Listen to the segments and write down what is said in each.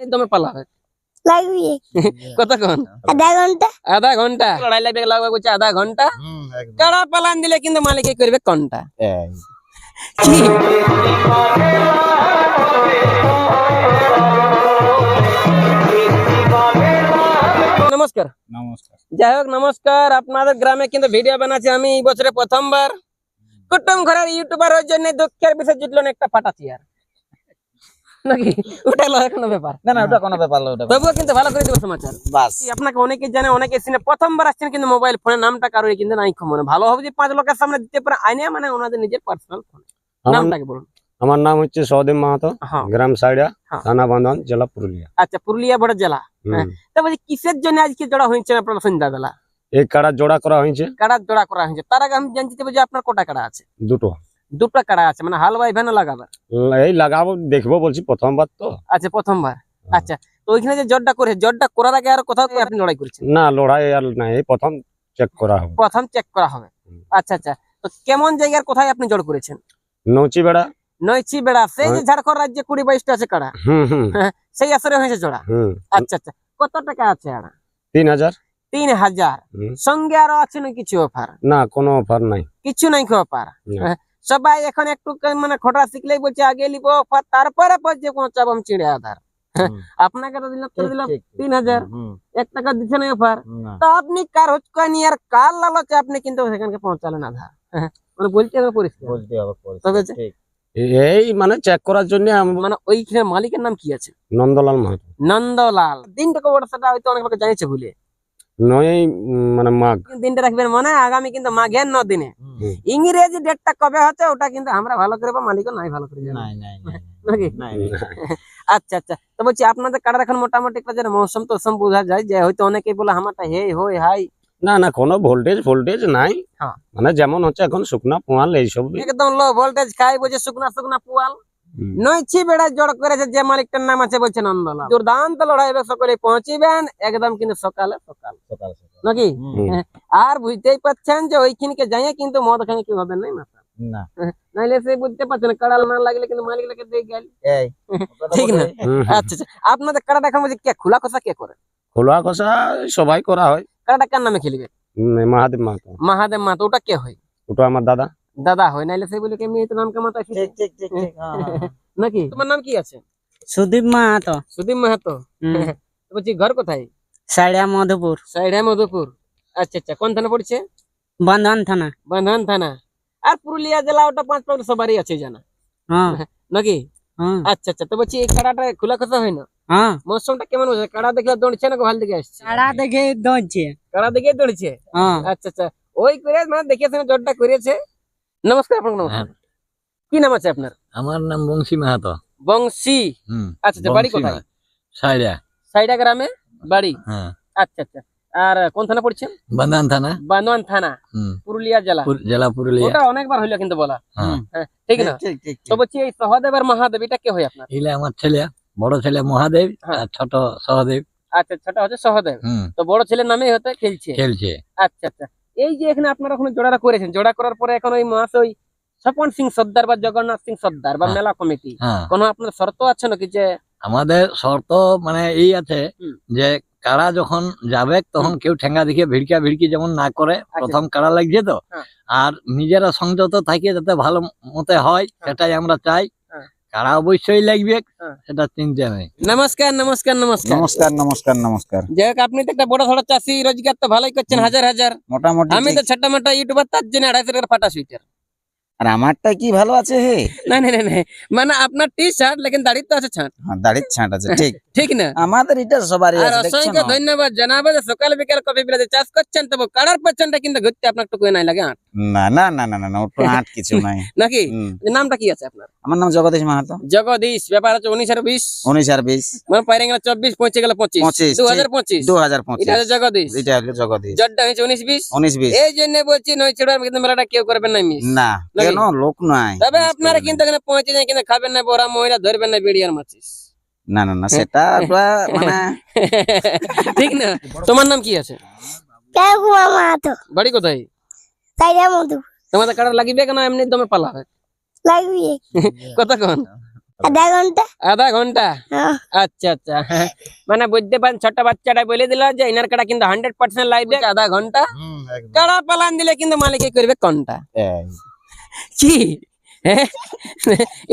দমে পালা হয় লাগবে কতক্ষণ আধা ঘণ্টা আধা ঘণ্টা লড়াই লাগবে লাগবে বলছে আধা ঘণ্টা হুম, একদম। কাড়া পালান দিলে কিন্তু মালিকে করবে কোনটা এই। কি নমস্কার নমস্কার যাই হোক নমস্কার আপনাদের গ্রামে কিন্তু ভিডিও বানাচ্ছি আমি এই বছরে প্রথমবার কুটুম ঘরের ইউটিউবার ওই জন্য দুঃখের বিষয় জুটলো না একটা ফাটা চেয়ার নাকি? ওটা হলো ব্যাপার? না না ওটা কোনো ব্যাপার না ওটা তবুও কিন্তু ভালো করে দেবো সমাচার। বাস। আপনাকে অনেকে জানে অনেকে প্রথমবার আসছেন কিন্তু মোবাইল ফোনের নামটা কারোর কিন্তু নাই মনে। ভালো হবে যে পাঁচ লোকের সামনে দিতে পারে আইনে মানে ওনাদের নিজের পার্সোনাল ফোন নামটাকে বলুন। আমার নাম হচ্ছে সৌদেব মাহাতো হ্যাঁ। গ্রাম সাইড়া হ্যাঁ। থানা বান্ধন জেলা পুরুলিয়া। আচ্ছা পুরুলিয়া বড় জেলা। হ্যাঁ। তা বলছি কিসের জন্য আজকে জোড়া হয়েছে আপনার সন্ধ্যাবেলা? এই কাড়া জোড়া করা হয়েছে। কাড়া জোড়া করা হয়েছে। তার আগে আমি জানতে চাইব যে আপনার কটা কাড়া আছে? দুটো। দুটো কাড়া আছে মানে হালুয়াই ভ্যানও লাগাবার এই লাগাবো দেখব বলছি প্রথমবার তো আচ্ছা প্রথমবার আচ্ছা তো ওইখানে যে জটটা করে জটটা করার আগে আর কোথাও আপনি লড়াই করেছেন না লড়াই আর নাই এই প্রথম চেক করা হবে প্রথম চেক করা হবে আচ্ছা আচ্ছা তো কেমন জায়গার কোথায় আপনি জড় করেছেন নৌচি বেড়া নয়চি বেড়া সেই যে। ঝাড়খণ্ড রাজ্যে কুড়ি বাইশটা আছে কাড়া হুম হুম সেই আসরে হয়েছে জোড়া হুম আচ্ছা আচ্ছা কত টাকা আছে আড়া তিন হাজার তিন হাজার। সঙ্গে আরও আছে না কিছু অফার না কোনো অফার নাই কিছু নাই অফার না। সবাই এখন একটু মানে খোটা শিখলেই বলছে আগে লিব তারপরে পড়ছে পৌঁছাবো আমি চিড়ে আধার। আপনাকে তো দিলাম করে ঠিক। তিন হাজার। এক টাকা দিচ্ছে না অফার। না। তো আপনি কার হচকানি আর কার লালচে আপনি কিন্তু সেখানকে পৌঁছালেন আধার? মানে বলছে না পরিষ্কার। বলতে হবে পরিষ্কার, তবে এই মানে চেক করার জন্য মানে ওইখানে মালিকের নাম কি আছে? নন্দলাল মাহাতো। নন্দলাল। দিনটা কবে সেটা হয়তো অনেক লোক জানিয়েছে ভুলে। নয় মানে মাঘ। দিনটা রাখবেন মনে আগামী কিন্তু মাঘের ন দিনে। হুম। ইংরেজি ডেটটা কবে হচ্ছে ওটা কিন্তু আমরা ভালো করে বা মালিকও নাই ভালো করে নাই, নাই। আচ্ছা আচ্ছা। তো বলছি আপনাদের কাটার এখন মোটামুটি একটা যেন মৌসুম টৌসুম বোঝা যায় যে হয়তো অনেকেই বলে আমারটা হে হই হাই। না না কোনো ভোল্টেজ ভোল্টেজ নাই। হ্যাঁ। মানে যেমন হচ্ছে এখন শুকনা পোয়াল এইসব একদম লো ভোল্টেজ খাই বলছে শুকনা শুকনা পুয়াল। নইছি বেড়া জড় করেছে যে মালিকটার নাম আছে বলছে নন্দলাল। দুর্দান্ত লড়াই হবে সকলে পৌঁছিবেন একদম কিন্তু সকালে সকাল। সকাল সকাল। নাকি? আর বুঝতেই পাচ্ছেন যে ওইখানকে যাইয়ে কিন্তু মদ খাই কি হবে নাই মাথা? না। নাইলে সে বুঝতে পারছেন কাড়াল না লাগলে কিন্তু মালিক লাগে দিয়ে গেল। ঠিক না। আচ্ছা আচ্ছা। আপনাদের কাড়াটা এখন বলছি কে খোলা কে করে? খোলা কষা সবাই করা হয়। কাড়াটা কার নামে খেলিবে? মহাদেব মাহাতো। মহাদেব ওটা কে হয়? ওটা আমার দাদা। দাদা হয় নাইলে সে বলে কেমনি তো নাম কেমন ঠিক, ঠিক, ঠিক, ঠিক, হ্যাঁ, হ্যাঁ। নাকি? তোমার নাম কি আছে? সুদীপ মাহাতো। সুদীপ মাহাতো? তো বলছি ঘর কোথায়? সাইড়া মধুপুর। সাইডে মধুপুর। আচ্ছা আচ্ছা কোন থানা পড়ছে? বন্ধন থানা। বান্ধান থানা। আর পুরুলিয়া জেলা ওটা পাঁচ পাঁচ সবারই আছে জানা? হ্যাঁ। নাকি? হ্যাঁ। আচ্ছা আচ্ছা তো বলছি এই কাড়াটা খোলা খোসা হয় না? হ্যাঁ। মৌসুমটা কেমন হচ্ছে কাড়া দেখলে দৌড়ছে না ভালো দিকে আসছে? সাড়া দেখে দৌড়ছে। কাড়া দিকে দৌড়ছে? হ্যাঁ। আচ্ছা আচ্ছা ওই করে মানে দেখেছে জটটা করেছে নমস্কার আপনার নমস্কার। কি নাম আছে আপনার? আমার নাম বংশী মাহাতো। বংশী। আচ্ছা আচ্ছা বাড়ি কোথায়? সাইডা। সাইডা গ্রামে? বাড়ি? হ্যাঁ। আচ্ছা আচ্ছা। আর কোন থানা পড়ছেন? বান্দান থানা। বানোয়ান থানা পুরুলিয়া জেলা। জেলা পুরুলিয়া। ওটা অনেকবার হইল কিন্তু বলা। হ্যাঁ। হ্যাঁ, ঠিক না? তো বলছি এই সহদেব আর মহাদেব এটা কে হয় আপনার? এলে আমার ছেলে বড় ছেলে মহাদেব হ্যাঁ। আর ছোট সহদেব। আচ্ছা ছোট হচ্ছে সহদেব। তো বড় ছেলের নামে হতে খেলছে। খেলছে। আচ্ছা আচ্ছা। এই যে এখানে আপনারা ওখানে জোড়াটা করেছেন জোড়া করার পরে এখন ওই মাস ওই স্বপন সিং সর্দার বা জগন্নাথ সিং সর্দার বা হ্যাঁ। মেলা কমিটি হ্যাঁ। কোনো আপনার শর্ত আছে নাকি যে আমাদের শর্ত মানে এই আছে যে কারা যখন যাবে তখন কেউ ঠেঙ্গা দেখে ভিড়কা ভিড়কি যেমন না করে প্রথম কারা লাগছে তো। হ্যাঁ। আর নিজেরা সংযত থাকে যাতে ভালো মতে হয় সেটাই আমরা চাই। কাড়া অবশ্যই লাগবে হ্যাঁ। সেটা চিন্তা নেই। নমস্কার নমস্কার নমস্কার। নমস্কার নমস্কার নমস্কার। যাই হোক আপনি তো একটা বড় ধরো চাষি রোজগার তো ভালোই করছেন হাজার হাজার। মোটামুটি আমি তো ছোট মোটা ইউটিউবার তার জন্য আড়াইশো টাকার ফাটা সুইটার আর আমারটা কি ভালো আছে হে? না না না না। মানে আপনার টি শার্ট লেকিন দাড়ি তো আছে ছাঁট। হ্যাঁ, দাড়ির ছাঁট আছে ঠিক। ঠিক না? আমাদের এটা সবারই আছে অসংখ্য ধন্যবাদ জানাব যে সকাল বিকাল কফি বিলাতে চাষ করছেন তবে কাড়ার পেছনটা কিন্তু ঘুরতে আপনার টুকু নাই লাগে আট। না না না না না না ওটা আট কিছু নাই। নাকি? নামটা কি আছে আপনার? আমার নাম জগদীশ মাহাতো। জগদীশ ব্যাপার হচ্ছে উনিশ আর বিশ। উনিশ আর বিশ। মানে পাইরে গেল চব্বিশ পৌঁছে গেল পঁচিশ। পঁচিশ, দু হাজার পঁচিশ। দু হাজার পঁচিশ জগদীশ। এটা হলো জগদীশ। জড্ডা হয়েছে উনিশ বিশ। উনিশ বিশ। এই জন্য বলছি নয় ছেড়ে কিন্তু মেলাটা কেউ করবেন না মিস। না। নাকি? কেন? লোক নাই। তবে আপনারা কিন্তু এখানে পৌঁছে যায় কিন্তু খাবেন না বড়া মহিলা ধরবেন না বিড়ি আর মাছিস। না না না সেটা মানে ঠিক না? তোমার নাম কি আছে? বাড়ি কোথায়? তোমাদের কাটা লাগিবে কেন? এমনি দমে পালা লাগবে। কতক্ষণ আধা ঘণ্টা। আধা ঘণ্টা? হ্যাঁ। আচ্ছা আচ্ছা। মানে বুঝতে পারেন ছোট বাচ্চাটা বলে দিল যে ইনার কাটা কিন্তু হান্ড্রেড পার্সেন্ট লাইভ আধা ঘণ্টা। কাড়া পালান দিলে কিন্তু মালিকে করবে কোনটা? এই, কি?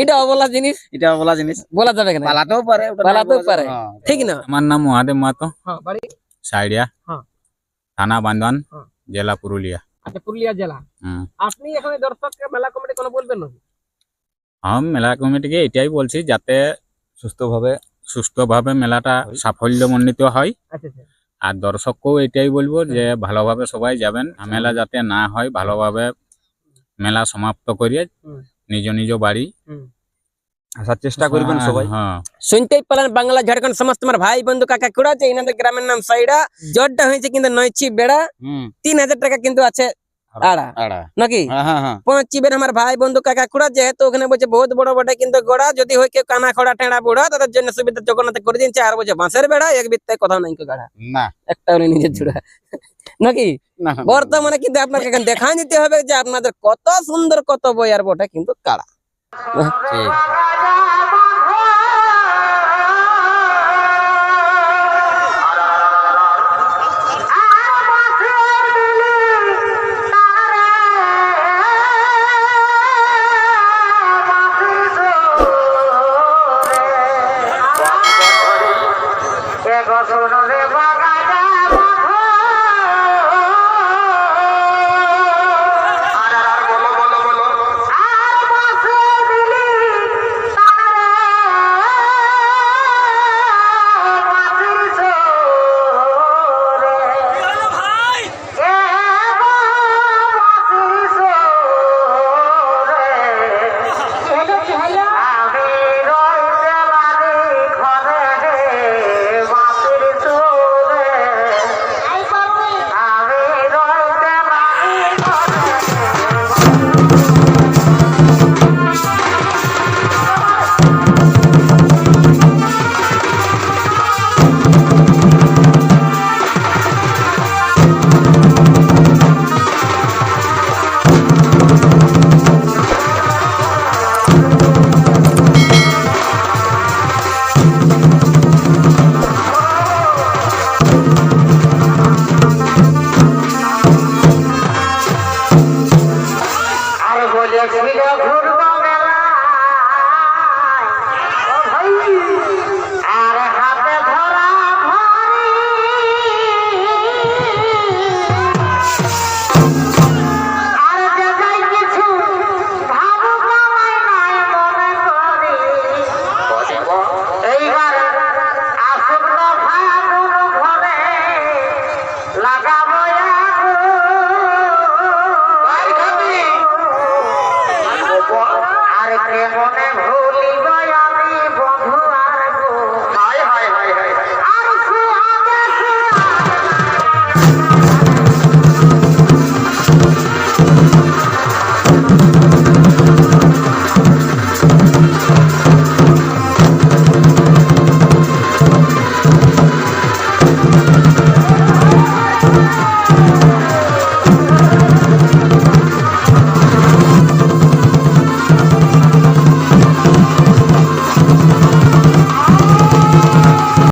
এটা অবলা জিনিস? এটা বলা জিনিস। বলা যাবে কেন? পালাতেও পারে পালাতেও পারে। হ্যাঁ। ঠিক না? আমার নাম মহাদেব মাহাতো হ্যাঁ বাড়ি? সাইডিয়া। হ্যাঁ। থানা বান্দন। জেলা পুরুলিয়া। আচ্ছা পুরুলিয়া জেলা। আপনি এখন দর্শককে মেলা কমিটি কোনো বলবেন না আমি মেলা কমিটিকে এটাই বলছি যাতে সুস্থভাবে সুস্থভাবে মেলাটা সাফল্যমণ্ডিত হয়। আচ্ছা আচ্ছা। আর দর্শককেও এটাই বলব যে ভালোভাবে সবাই যাবেন। মেলা যাতে না হয় ভালোভাবে মেলা সমাপ্ত করিয়ে হুম। নিজ নিজ বাড়ি আসার চেষ্টা করবেন সবাই। হ্যাঁ। শুনতেই পেলেন বাংলা ঝাড়খণ্ড সমস্ত আমার ভাই বন্ধু কাকা কুড়া যে ইনাদের গ্রামের নাম সাইডা জটটা হয়েছে কিন্তু নয়চি বেড়া। হুম। তিন হাজার টাকা কিন্তু আছে আড়া। নাকি? হ্যাঁ হ্যাঁ হ্যাঁ। আমার ভাই বন্ধু কাকা কুড়া যেহেতু ওখানে বলছে বহুত বড় বড় কিন্তু গোড়া। যদি হয় কেউ কানা খড়া টেড়া বুড়া তাদের জন্য সুবিধা জগন্নাথ করে দিন আর বলছে বাঁশের বেড়া এক বিত্তায় কথা নাই কেউ গাড়া। না। একটা নিজের চূড়া। নাকি? বর্তমানে কিন্তু আপনাকে এখন দেখা নিতে হবে যে আপনাদের কত সুন্দর কত বই আর বটে কিন্তু কাড়া